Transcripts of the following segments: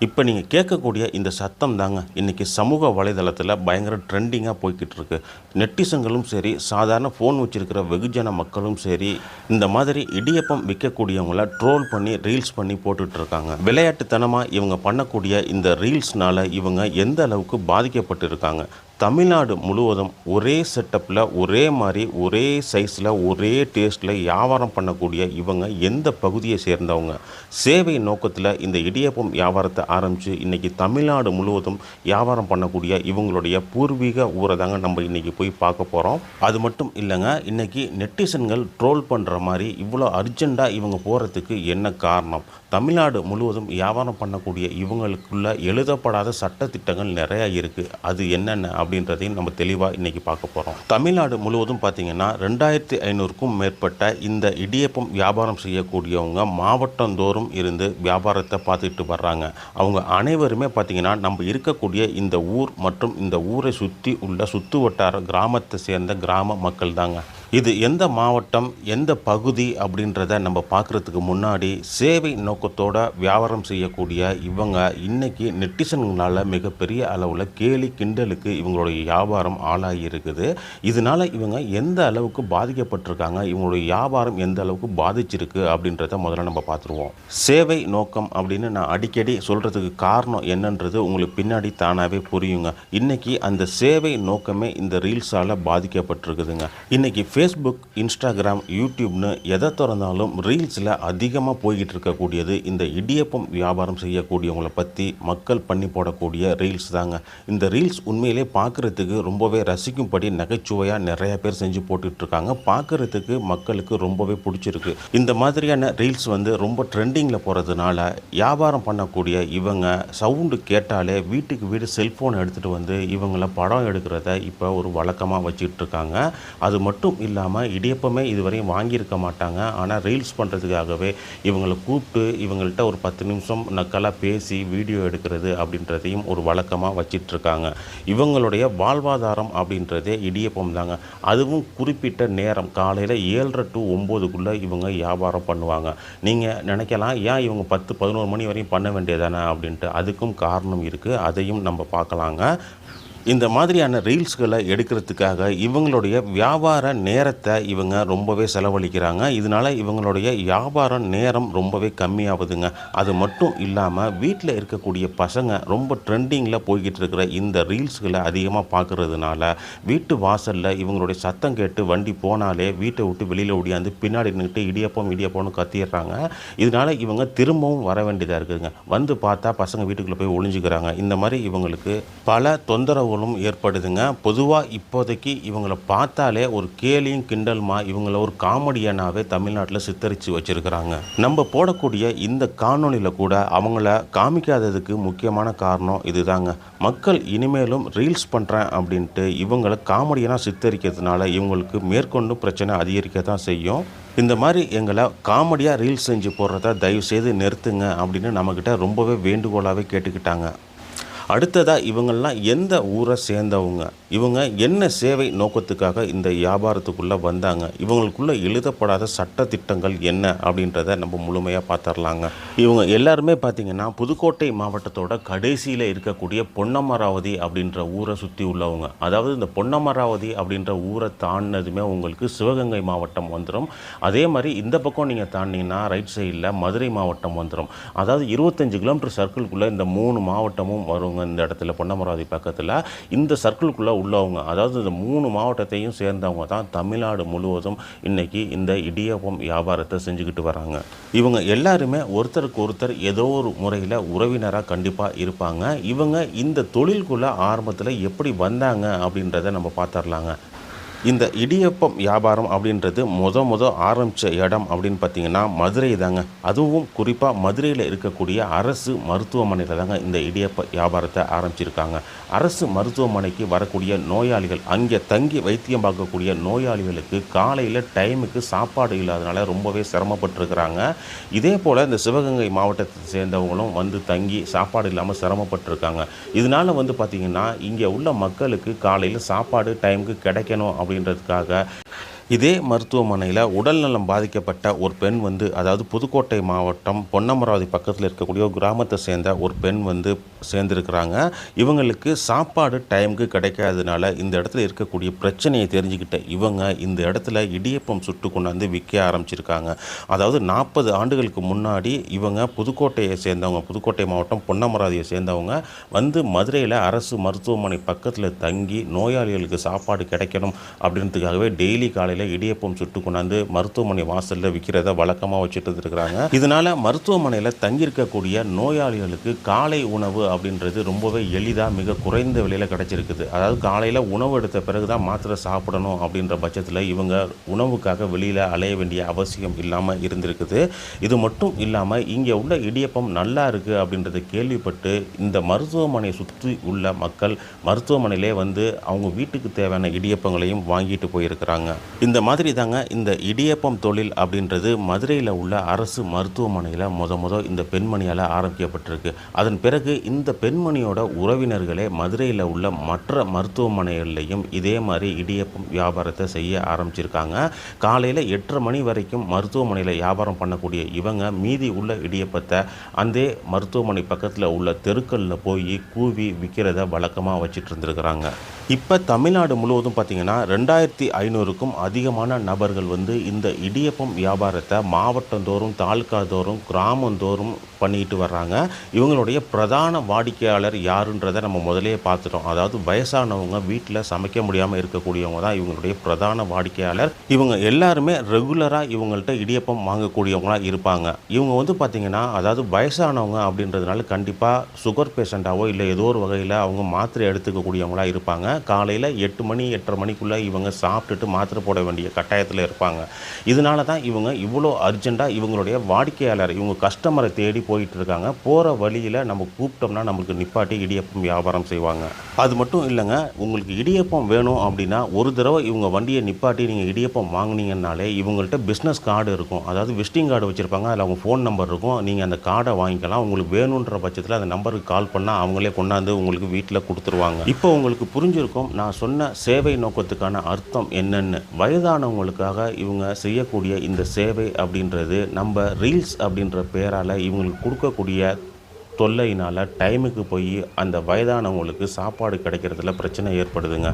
இப்போ நீங்கள் கேட்கக்கூடிய இந்த சத்தம் தாங்க இன்றைக்கி சமூக வலைதளத்தில் பயங்கர ட்ரெண்டிங்காக போய்கிட்டு இருக்கு நெட்டிசங்களும் சரி சாதாரண ஃபோன் வச்சுருக்கிற வெகுஜன மக்களும் சரி இந்த மாதிரி இடியப்பம் விற்கக்கூடியவங்கள ட்ரோல் பண்ணி ரீல்ஸ் பண்ணி போட்டுட்டு இருக்காங்க விளையாட்டுத்தனமாக இவங்க பண்ணக்கூடிய இந்த ரீல்ஸ்னால் இவங்க எந்த அளவுக்கு பாதிக்கப்பட்டிருக்காங்க? தமிழ்நாடு முழுவதும் ஒரே செட்டப்பில் ஒரே மாதிரி ஒரே சைஸில் ஒரே டேஸ்ட்டில் வியாபாரம் பண்ணக்கூடிய இவங்க எந்த பகுதியை சேர்ந்தவங்க? சேவை நோக்கத்தில் இந்த இடியப்பம் வியாபாரத்தை ஆரம்பித்து இன்றைக்கி தமிழ்நாடு முழுவதும் வியாபாரம் பண்ணக்கூடிய இவங்களுடைய பூர்வீக ஊரை தாங்க நம்ம இன்றைக்கி போய் பார்க்க போகிறோம் அது மட்டும் இல்லைங்க இன்றைக்கி நெட்டிசன்கள் ட்ரோல் பண்ணுற மாதிரி இவ்வளோ அர்ஜெண்ட்டாக இவங்க போகிறதுக்கு என்ன காரணம்? தமிழ்நாடு முழுவதும் வியாபாரம் பண்ணக்கூடிய இவங்களுக்குள்ள எழுதப்படாத சட்டத்திட்டங்கள் நிறையா இருக்குது அது என்னென்ன அப்படின்றதையும் நம்ம தெளிவாக இன்றைக்கி பார்க்க போகிறோம் தமிழ்நாடு முழுவதும் பார்த்திங்கன்னா ரெண்டாயிரத்தி ஐநூறுக்கும் மேற்பட்ட இந்த இடியப்பம் வியாபாரம் செய்யக்கூடியவங்க மாவட்டந்தோறும் இருந்து வியாபாரத்தை பார்த்துட்டு வர்றாங்க. அவங்க அனைவருமே பார்த்திங்கன்னா நம்ம இருக்கக்கூடிய இந்த ஊர் மற்றும் இந்த ஊரை சுற்றி உள்ள சுற்று வட்டார கிராமத்தை சேர்ந்த கிராம மக்கள் தாங்க இது எந்த மாவட்டம் எந்த பகுதி அப்படின்றத நம்ம பார்க்குறதுக்கு முன்னாடி சேவை நோக்கத்தோட வியாபாரம் செய்யக்கூடிய இவங்க இன்றைக்கி நெட்டிசன்களால் மிகப்பெரிய அளவில் கேலி கிண்டலுக்கு இவங்களுடைய வியாபாரம் ஆளாகி இருக்குது. இதனால இவங்க எந்த அளவுக்கு பாதிக்கப்பட்டிருக்காங்க இவங்களுடைய வியாபாரம் எந்த அளவுக்கு பாதிச்சிருக்கு அப்படின்றத முதல்ல நம்ம பார்த்துருவோம். சேவை நோக்கம் அப்படின்னு நான் அடிக்கடி சொல்கிறதுக்கு காரணம் என்னன்றது உங்களுக்கு பின்னாடி தானாகவே புரியுங்க. இன்றைக்கி அந்த சேவை நோக்கமே இந்த ரீல்ஸால் பாதிக்கப்பட்டிருக்குதுங்க. இன்றைக்கி ஃபேஸ்புக் இன்ஸ்டாகிராம் யூடியூப்னு எதை திறந்தாலும் ரீல்ஸில் அதிகமாக போய்கிட்டு இருக்கக்கூடியது இந்த இடியப்பம் வியாபாரம் செய்யக்கூடியவங்களை பற்றி மக்கள் பண்ணி போடக்கூடிய ரீல்ஸ் தாங்க. இந்த ரீல்ஸ் உண்மையிலே பார்க்குறதுக்கு ரொம்பவே ரசிக்கும்படி நகைச்சுவையாக நிறைய பேர் செஞ்சு போட்டுட்ருக்காங்க பார்க்குறதுக்கு மக்களுக்கு ரொம்பவே பிடிச்சிருக்கு. இந்த மாதிரியான ரீல்ஸ் வந்து ரொம்ப ட்ரெண்டிங்கில் போகிறதுனால வியாபாரம் பண்ணக்கூடிய இவங்க சவுண்டு கேட்டாலே வீட்டுக்கு வீடு செல்ஃபோன் எடுத்துகிட்டு வந்து இவங்கள படம் எடுக்கிறத இப்போ ஒரு வழக்கமாக வச்சுட்ருக்காங்க இருக்காங்க அது மட்டும் இல்லாமல் இடியப்பமே இதுவரையும் வாங்கியிருக்க மாட்டாங்க. ஆனால் ரீல்ஸ் பண்ணுறதுக்காகவே இவங்களை கூப்பிட்டு இவங்கள்ட்ட ஒரு பத்து நிமிஷம் நக்கலாக பேசி வீடியோ எடுக்கிறது அப்படின்றதையும் ஒரு வழக்கமாக வச்சிட்ருக்காங்க. இவங்களுடைய வாழ்வாதாரம் அப்படின்றதே இடியப்பம் தாங்க. அதுவும் குறிப்பிட்ட நேரம் காலையில் ஏழரை டு ஒம்போதுக்குள்ளே இவங்க வியாபாரம் பண்ணுவாங்க. நீங்கள் நினைக்கலாம் ஏன் இவங்க பத்து பதினோரு மணி வரையும் பண்ண வேண்டியதானே அப்படின்ட்டு அதுக்கும் காரணம் இருக்குது அதையும் நம்ம பார்க்கலாங்க. இந்த மாதிரியான ரீல்ஸ்களை எடுக்கிறதுக்காக இவங்களுடைய வியாபார நேரத்தை இவங்க ரொம்பவே செலவழிக்கிறாங்க. இதனால் இவங்களுடைய வியாபார நேரம் ரொம்பவே கம்மியாகுதுங்க. அது மட்டும் இல்லாமல் வீட்டில் இருக்கக்கூடிய பசங்க ரொம்ப ட்ரெண்டிங்கில் போய்கிட்டு இருக்கிற இந்த ரீல்ஸ்களை அதிகமாக பார்க்குறதுனால வீட்டு வாசலில் இவங்களுடைய சத்தம் கேட்டு வண்டி போனாலே வீட்டை விட்டு வெளியில் ஓடியாந்து பின்னாடி நின்றுட்டு இடியப்பம் இடியப்பம்னு கத்திடுறாங்க இதனால் இவங்க திரும்பவும் வர வேண்டியதாக இருக்குதுங்க. வந்து பார்த்தா பசங்க வீட்டுக்குள்ளே போய் ஒளிஞ்சுக்கிறாங்க. இந்த மாதிரி இவங்களுக்கு பல தொந்தரவு உணர்வுகளும் ஏற்படுதுங்க. பொதுவாக இப்போதைக்கு இவங்களை பார்த்தாலே ஒரு கேலியும் கிண்டலுமா இவங்கள ஒரு காமெடியனாகவே தமிழ்நாட்டில் சித்தரித்து வச்சுருக்கிறாங்க. நம்ம போடக்கூடிய இந்த காணொளியில் கூட அவங்கள காமிக்காததுக்கு முக்கியமான காரணம் இதுதாங்க. மக்கள் இனிமேலும் ரீல்ஸ் பண்ணுறேன் அப்படின்ட்டு இவங்களை காமெடியனாக சித்தரிக்கிறதுனால இவங்களுக்கு மேற்கொண்டு பிரச்சனை அதிகரிக்க தான் செய்யும். இந்த மாதிரி எங்களை காமெடியாக ரீல்ஸ் செஞ்சு போடுறத தயவுசெய்து நிறுத்துங்க அப்படின்னு நம்மக்கிட்ட ரொம்பவே வேண்டுகோளாகவே கேட்டுக்கிட்டாங்க. அடுத்ததாக இவங்கள்லாம் எந்த ஊரை சேர்ந்தவங்க? இவங்க என்ன சேவை நோக்கத்துக்காக இந்த வியாபாரத்துக்குள்ளே வந்தாங்க? இவங்களுக்குள்ளே எழுதப்படாத சட்ட திட்டங்கள் என்ன? அப்படின்றத நம்ம முழுமையாக பார்த்துடலாங்க இவங்க எல்லாருமே பார்த்திங்கன்னா புதுக்கோட்டை மாவட்டத்தோட கடைசியில் இருக்கக்கூடிய பொன்னமராவதி அப்படின்ற ஊரை சுற்றி உள்ளவங்க. அதாவது இந்த பொன்னமராவதி அப்படின்ற ஊரை தாண்டினதுமே உங்களுக்கு சிவகங்கை மாவட்டம் வந்துடும் அதே மாதிரி இந்த பக்கம் நீங்கள் தாண்டிங்கன்னா ரைட் சைடில் மதுரை மாவட்டம் வந்துடும் அதாவது இருபத்தஞ்சு கிலோமீட்டர் சர்க்கிள்குள்ளே இந்த மூணு மாவட்டமும் வருங்க. இந்த இடத்துல பொன்னமராவதி பக்கத்தில் இந்த சர்க்கிள்குள்ளே உள்ளவங்க அதாவது இந்த மூணு மாவட்டத்தையும் சேர்ந்தவங்க தான் தமிழ்நாடு முழுவதும் இன்றைக்கி இந்த இடியப்பம் வியாபாரத்தை செஞ்சுக்கிட்டு வராங்க. இவங்க எல்லாருமே ஒருத்தருக்கு ஒருத்தர் ஏதோ ஒரு முறையில் உறவினராக கண்டிப்பாக இருப்பாங்க. இவங்க இந்த தொழில்குள்ளே ஆரம்பத்தில் எப்படி வந்தாங்க அப்படின்றத நம்ம பார்த்துடலாங்க இந்த இடியப்பம் வியாபாரம் அப்படின்றது முத முத ஆரம்பித்த இடம் அப்படின்னு பார்த்தீங்கன்னா மதுரை தாங்க. அதுவும் குறிப்பாக மதுரையில் இருக்கக்கூடிய அரசு மருத்துவமனையில் தாங்க இந்த இடியப்ப வியாபாரத்தை ஆரம்பிச்சிருக்காங்க. அரசு மருத்துவமனைக்கு வரக்கூடிய நோயாளிகள் அங்கே தங்கி வைத்தியம் பார்க்கக்கூடிய நோயாளிகளுக்கு காலையில் டைமுக்கு சாப்பாடு இல்லாதனால ரொம்பவே சிரமப்பட்டிருக்கிறாங்க. இதே போல் இந்த சிவகங்கை மாவட்டத்தை சேர்ந்தவங்களும் வந்து தங்கி சாப்பாடு இல்லாமல் சிரமப்பட்டிருக்காங்க. இதனால் வந்து பார்த்திங்கன்னா இங்கே உள்ள மக்களுக்கு காலையில் சாப்பாடு டைமுக்கு கிடைக்கணும் அப்படின்றதுக்காக இதே மருத்துவமனையில் உடல்நலம் பாதிக்கப்பட்ட ஒரு பெண் வந்து அதாவது புதுக்கோட்டை மாவட்டம் பொன்னமராவதி பக்கத்தில் இருக்கக்கூடிய ஒரு கிராமத்தை சேர்ந்த ஒரு பெண் வந்து சேர்ந்துருக்கிறாங்க. இவங்களுக்கு சாப்பாடு டைமுக்கு கிடைக்காததுனால இந்த இடத்துல இருக்கக்கூடிய பிரச்சனையை தெரிஞ்சுக்கிட்ட இவங்க இந்த இடத்துல இடியப்பம் சுட்டு கொண்டாந்து விற்க ஆரம்பிச்சிருக்காங்க. அதாவது நாற்பது ஆண்டுகளுக்கு முன்னாடி இவங்க புதுக்கோட்டையை சேர்ந்தவங்க புதுக்கோட்டை மாவட்டம் பொன்னமராவதியை சேர்ந்தவங்க வந்து மதுரையில் அரசு மருத்துவமனை பக்கத்தில் தங்கி நோயாளிகளுக்கு சாப்பாடு கிடைக்கணும் அப்படின்றதுக்காகவே டெய்லி காலையில் இடியப்பம் சுட்டு கொண்டாந்து மருத்துவமனை வாசலில் விற்கிறத வழக்கமாக வச்சுட்டு இருக்கிறாங்க இதனால மருத்துவமனையில் தங்கியிருக்கக்கூடிய நோயாளிகளுக்கு காலை உணவு அப்படின்றது ரொம்பவே எளிதாக மிக குறைந்த விலையில் கிடைச்சிருக்குது. அதாவது காலையில் உணவு எடுத்த பிறகு தான் மாத்திரை சாப்பிடணும் அப்படின்ற பட்சத்தில் இவங்க உணவுக்காக வெளியில் அலைய வேண்டிய அவசியம் இல்லாமல் இருந்திருக்குது. இது மட்டும் இல்லாமல் இங்கே உள்ள இடியப்பம் நல்லா இருக்குது அப்படின்றத கேள்விப்பட்டு இந்த மருத்துவமனையை சுற்றி உள்ள மக்கள் மருத்துவமனையிலே வந்து அவங்க வீட்டுக்கு தேவையான இடியப்பங்களையும் வாங்கிட்டு போயிருக்கிறாங்க. இந்த மாதிரி தாங்க இந்த இடியப்பம் தொழில் அப்படின்றது மதுரையில் உள்ள அரசு மருத்துவமனையில் முத முத இந்த பெண்மணியால் ஆரம்பிக்கப்பட்டிருக்கு. அதன் பிறகு இந்த பெண்மணியோட உறவினர்களே மதுரையில் உள்ள மற்ற மருத்துவமனைகள்லையும் இதே மாதிரி இடியப்பம் வியாபாரத்தை செய்ய ஆரம்பிச்சிருக்காங்க. காலையில் எட்டரை மணி வரைக்கும் மருத்துவமனையில் வியாபாரம் பண்ணக்கூடிய இவங்க மீதி உள்ள இடியப்பத்தை அந்த மருத்துவமனை பக்கத்தில் உள்ள தெருக்களில் போய் கூவி விற்கிறத வழக்கமாக வச்சுட்டு இருந்திருக்கிறாங்க. இப்போ தமிழ்நாடு முழுவதும் பார்த்திங்கன்னா ரெண்டாயிரத்தி ஐநூறுக்கும் அதிக அதிகமான நபர்கள் வந்து இந்த இடியப்பம் வியாபாரத்தை மாவட்டந்தோறும் தாலுக்காதோறும் கிராமந்தோறும் பண்ணிட்டு வர்றாங்க. இவங்களுடைய பிரதான வாடிக்கையாளர் யாருன்றதை நம்ம முதலே பார்த்துட்டோம். அதாவது வயசானவங்க வீட்டில் சமைக்க முடியாமல் இருக்கக்கூடியவங்க தான் இவங்களுடைய பிரதான வாடிக்கையாளர். இவங்க எல்லாருமே ரெகுலராக இவங்கள்ட்ட இடியப்பம் வாங்கக்கூடியவங்களாக இருப்பாங்க. இவங்க வந்து பார்த்திங்கன்னா அதாவது வயசானவங்க அப்படின்றதுனால கண்டிப்பாக சுகர் பேஷண்ட்டாவோ இல்லை ஏதோ ஒரு வகையில் அவங்க மாத்திரை எடுத்துக்கக்கூடியவங்களாக இருப்பாங்க. காலையில் எட்டு மணி எட்டரை மணிக்குள்ளே இவங்க சாப்பிட்டுட்டு மாத்திரை போட வேண்டிய கட்டாயத்தில் இருப்பாங்க. இதனால தான் இவங்க இவ்வளோ அர்ஜெண்ட்டாக இவங்களுடைய வாடிக்கையாளர் இவங்க கஸ்டமரை தேடி போயிட்டு இருக்காங்க. போகிற வழியில் நம்ம கூப்பிட்டோம்னா நம்மளுக்கு நிப்பாட்டி இடியப்பம் வியாபாரம் செய்வாங்க. அது மட்டும் இல்லைங்க உங்களுக்கு இடியப்பம் வேணும் அப்படின்னா ஒரு தடவை இவங்க வண்டியை நிப்பாட்டி நீங்கள் இடியப்பம் வாங்குனீங்கன்னாலே இவங்கள்ட்ட பிஸ்னஸ் கார்டு இருக்கும். அதாவது விசிட்டிங் கார்டு வச்சுருப்பாங்க அதில் அவங்க ஃபோன் நம்பர் இருக்கும். நீங்கள் அந்த கார்டை வாங்கிக்கலாம். உங்களுக்கு வேணுன்ற பட்சத்தில் அந்த நம்பருக்கு கால் பண்ணால் அவங்களே கொண்டாந்து உங்களுக்கு வீட்டில் கொடுத்துருவாங்க. இப்போ உங்களுக்கு புரிஞ்சிருக்கும் நான் சொன்ன சேவை நோக்கத்துக்கான அர்த்தம் என்னென்னு. வயதானவங்களுக்காக இவங்க செய்யக்கூடிய இந்த சேவை அப்படின்றது நம்ம ரீல்ஸ் அப்படின்ற பேரால் இவங்களுக்கு கொடுக்கக்கூடிய தொல்லையினால் டைமுக்கு போய் அந்த வயதானவங்களுக்கு சாப்பாடு கிடைக்கிறதுல பிரச்சனை ஏற்படுதுங்க.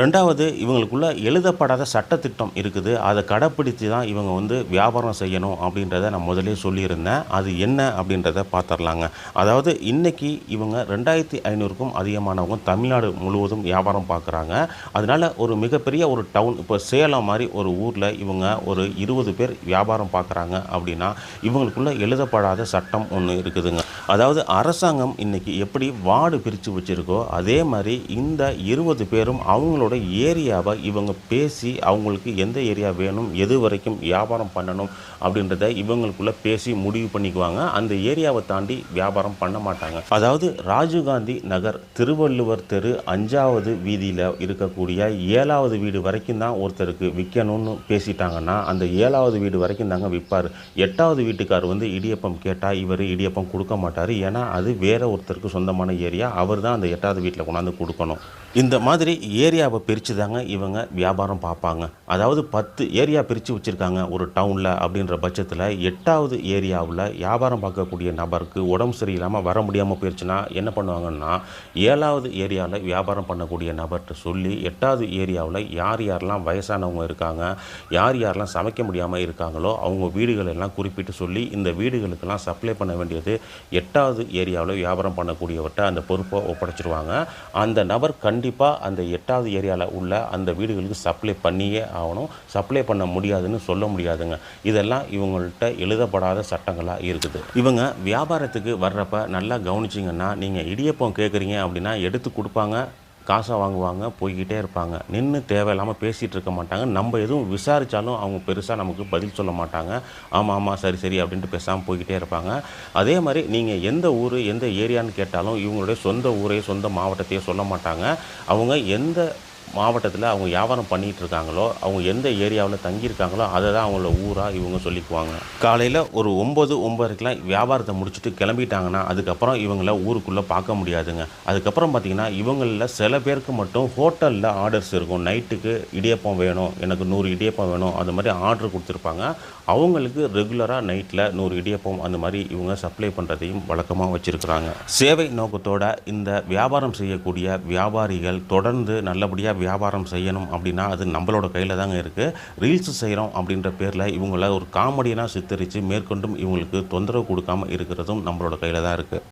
ரெண்டாவது இவங்களுக்குள்ள எழுதப்படாத சட்டத்திட்டம் இருக்குது. அதை கடைப்பிடித்து தான் இவங்க வந்து வியாபாரம் செய்யணும் அப்படின்றத நான் முதலே சொல்லியிருந்தேன். அது என்ன அப்படின்றத பார்த்துடலாங்க. அதாவது இன்றைக்கி இவங்க ரெண்டாயிரத்தி ஐநூறுக்கும் அதிகமானவங்க தமிழ்நாடு முழுவதும் வியாபாரம் பார்க்குறாங்க. அதனால் ஒரு மிகப்பெரிய ஒரு டவுன் இப்போ சேலம் மாதிரி ஒரு ஊரில் இவங்க ஒரு இருபது பேர் வியாபாரம் பார்க்குறாங்க அப்படின்னா இவங்களுக்குள்ள எழுதப்படாத சட்டம் ஒன்று இருக்குதுங்க. அதாவது அரசாங்கம் இன்றைக்கி எப்படி வார்டு பிரித்து வச்சுருக்கோ அதே மாதிரி இந்த இருபது பேரும் அவங்களோட ஏரியாவை இவங்க பேசி அவங்களுக்கு எந்த ஏரியா வேணும் எது வரைக்கும் வியாபாரம் பண்ணணும் அப்படின்றத இவங்களுக்குள்ள பேசி முடிவு பண்ணிக்குவாங்க. அந்த ஏரியாவை தாண்டி வியாபாரம் பண்ண மாட்டாங்க. அதாவது ராஜீவ்காந்தி நகர் திருவள்ளுவர் தெரு அஞ்சாவது வீதியில் இருக்கக்கூடிய ஏழாவது வீடு வரைக்கும் தான் ஒருத்தருக்கு விற்கணும்னு பேசிட்டாங்கன்னா அந்த ஏழாவது வீடு வரைக்கும் தாங்க விற்பார் எட்டாவது வீட்டுக்கார் வந்து இடியப்பம் கேட்டால் இவர் இடியப்பம் கொடுக்க மாட்டார். ஏன்னா அது வேற ஒருத்தருக்கு சொந்தமான ஏரியா. அவர் தான் அந்த எட்டாவது வீட்டில் கொண்டாந்து கொடுக்கணும். இந்த மாதிரி ஏரியாவை பிரித்து தாங்க இவங்க வியாபாரம் பார்ப்பாங்க. அதாவது பத்து ஏரியா பிரித்து வச்சுருக்காங்க ஒரு டவுனில் அப்படின்ற பட்சத்தில் எட்டாவது ஏரியாவில் வியாபாரம் பார்க்கக்கூடிய நபருக்கு உடம்பு சரியில்லாமல் வர முடியாமல் போயிடுச்சுன்னா என்ன பண்ணுவாங்கன்னா ஏழாவது ஏரியாவில் வியாபாரம் பண்ணக்கூடிய நபர்கிட்ட சொல்லி எட்டாவது ஏரியாவில் யார் யாரெல்லாம் வயசானவங்க இருக்காங்க யார் யாரெல்லாம் சமைக்க முடியாமல் இருக்காங்களோ அவங்க வீடுகள் எல்லாம் குறிப்பிட்டு சொல்லி இந்த வீடுகளுக்கெல்லாம் சப்ளை பண்ண வேண்டியது எட்டாவது ஏரியாவில் வியாபாரம் பண்ணக்கூடியவர்கிட்ட அந்த பொறுப்பை ஒப்படைச்சிருவாங்க. அந்த நபர் கண் கண்டிப்பாக அந்த எட்டாவது ஏரியாவில் உள்ள அந்த வீடுகளுக்கு சப்ளை பண்ணியே ஆகணும். சப்ளை பண்ண முடியாதுன்னு சொல்ல முடியாதுங்க. இதெல்லாம் இவங்கள்ட்ட எழுதப்படாத சட்டங்களாக இருக்குது. இவங்க வியாபாரத்துக்கு வர்றப்ப நல்லா கவனிச்சிங்கன்னா நீங்கள் இடியப்பம் கேட்குறீங்க அப்படின்னா எடுத்து கொடுப்பாங்க. காசை வாங்குவாங்க போய்கிட்டே இருப்பாங்க. நின்று தேவையில்லாமல் பேசிகிட்டு இருக்க மாட்டாங்க. நம்ம எதுவும் விசாரித்தாலும் அவங்க பெருசாக நமக்கு பதில் சொல்ல மாட்டாங்க. ஆமாம் ஆமாம் சரி சரி அப்படின்ட்டு பேசாமல் போய்கிட்டே இருப்பாங்க. அதே மாதிரி நீங்கள் எந்த ஊர் எந்த ஏரியான்னு கேட்டாலும் இவங்களுடைய சொந்த ஊரையோ சொந்த மாவட்டத்தையோ சொல்ல மாட்டாங்க. அவங்க எந்த மாவட்டத்தில் அவங்க வியாபாரம் பண்ணிகிட்டு இருக்காங்களோ அவங்க எந்த ஏரியாவில் தங்கியிருக்காங்களோ அதை தான் அவங்கள ஊராக இவங்க சொல்லிக்குவாங்க. காலையில் ஒரு ஒம்பது ஒம்பதுக்கெலாம் வியாபாரத்தை முடிச்சுட்டு கிளம்பிட்டாங்கன்னா அதுக்கப்புறம் இவங்கள ஊருக்குள்ளே பார்க்க முடியாதுங்க. அதுக்கப்புறம் பார்த்திங்கன்னா இவங்களில் சில பேருக்கு மட்டும் ஹோட்டலில் ஆர்டர்ஸ் இருக்கும். நைட்டுக்கு இடியப்பம் வேணும் எனக்கு நூறு இடியப்பம் வேணும் அது மாதிரி ஆர்டர் கொடுத்துருப்பாங்க. அவங்களுக்கு ரெகுலராக நைட்டில் நூறு இடியப்பம் அந்த மாதிரி இவங்க சப்ளை பண்ணுறதையும் வழக்கமாக வச்சுருக்குறாங்க. சேவை நோக்கத்தோட இந்த வியாபாரம் செய்யக்கூடிய வியாபாரிகள் தொடர்ந்து நல்லபடியாக வியாபாரம் செய்யணும் அப்படின்னா அது நம்மளோட கையில் தாங்க இருக்குது ரீல்ஸ் செய்கிறோம் அப்படின்ற பேரில் இவங்கள ஒரு காமெடியனாக சித்தரித்து மேற்கொண்டும் இவங்களுக்கு தொந்தரவு கொடுக்காம இருக்கிறதும் நம்மளோட கையில் தான் இருக்குது